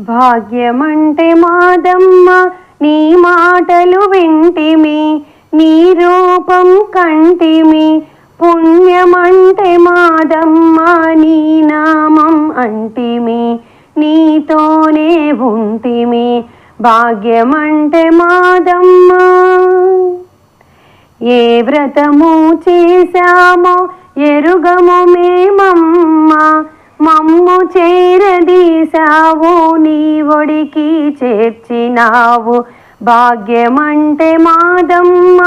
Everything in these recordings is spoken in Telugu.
భాగ్యమంటే మాదమ్మ నీ మాటలు వింటిమి నీ రూపం కంటిమి. పుణ్యమంటే మాదమ్మ నీ నామం అంటిమి నీతోనే ఉంటిమి. భాగ్యమంటే మాదమ్మ. ఏ వ్రతము చేశామో ఎరుగము మేమమ్మ. మమ్ము చేరదీశావు ఒడికి చేర్చినావు. భాగ్యమంటే మాదమ్మ.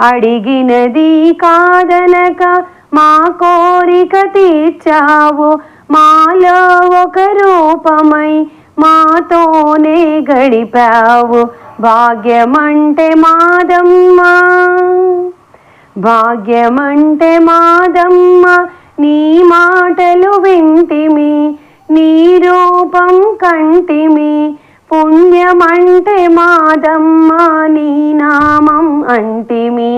అడిగినది కాదనక మా కోరిక తీర్చావు. మాలో ఒక రూపమై మాతోనే గడిపావు. భాగ్యమంటే మాదమ్మ. భాగ్యమంటే మాదమ్మ. నీ మాటలు వింటిమి. నీ రూపం కంటిమి పుణ్యమంటే మాదమ్మ నీ నామం అంటిమి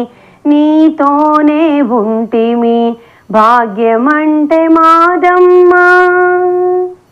నీతోనే ఉంటిమి. భాగ్యమంటే మాదమ్మ